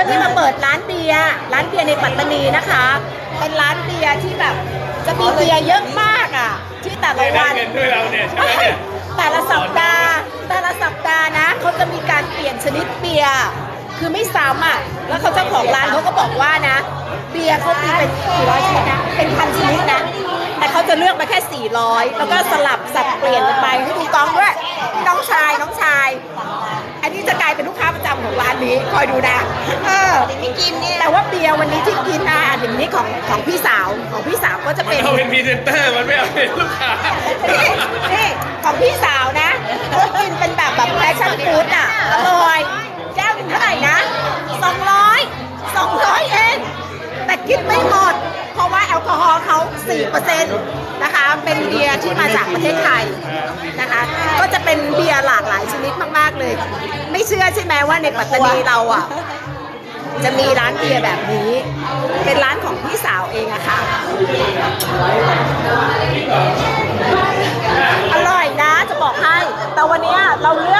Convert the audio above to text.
ก็ที่มาเปิดร้านเบียร์ร้านเบียร์ในปัตตานีนะคะ เป็นร้านเบียร์ที่แบบจะมีเบียร์เยอะมากอะ ที่แต่ละได้วัน เงินด้วยเราเนี่ยใช่ไหมเนี่ย แต่ละสัปดาห์ แต่ละสัปดาห์นะเขาจะมีการเปลี่ยนชนิดเบียร์คือไม่ซ้ำอะแล้วเขาเจ้าของร้านเขาก็บอกว่านะ เบียร์เขามีเป็นกี่ร้อยชนิดนะเป็นพันชนิดนะแต่เขาจะเลือกมาแค่ 400 แล้วก็สลับสับเปลี่ยนกันไปให้ดูกล้องด้วย คอยดูนะเออไม่กินเนี่ยแต่ว่าเบียร์วันนี้ที่กินนะอย่างนี้ของของพี่สาวของพี่สาวก็จะมันเป็นเอาเป็นพรีเซนเตอร์มันไม่เอาเป็นลูกค้านี่นี่ของพี่สาวนะเขากินเป็นแบบแบบแฟชั่นฟู้ดอะอร่อยแก้วหนึงเท่าไหร่นะ200 200เองแต่กินไม่หมด เพราะว่าแอลกอฮอล์เขา4%นะคะเป็นเบียร์ที่มาจากประเทศไทยนะคะก็จะ เป็นเบียร์หลากหลายชนิดมากๆเลย ไม่เชื่อใช่ไหมว่าในปัตตานีเราอะจะมีร้านเบียร์แบบนี้ เป็นร้านของพี่สาวเองอะค่ะ อร่อยนะจะบอกให้ แต่วันนี้เราเลือก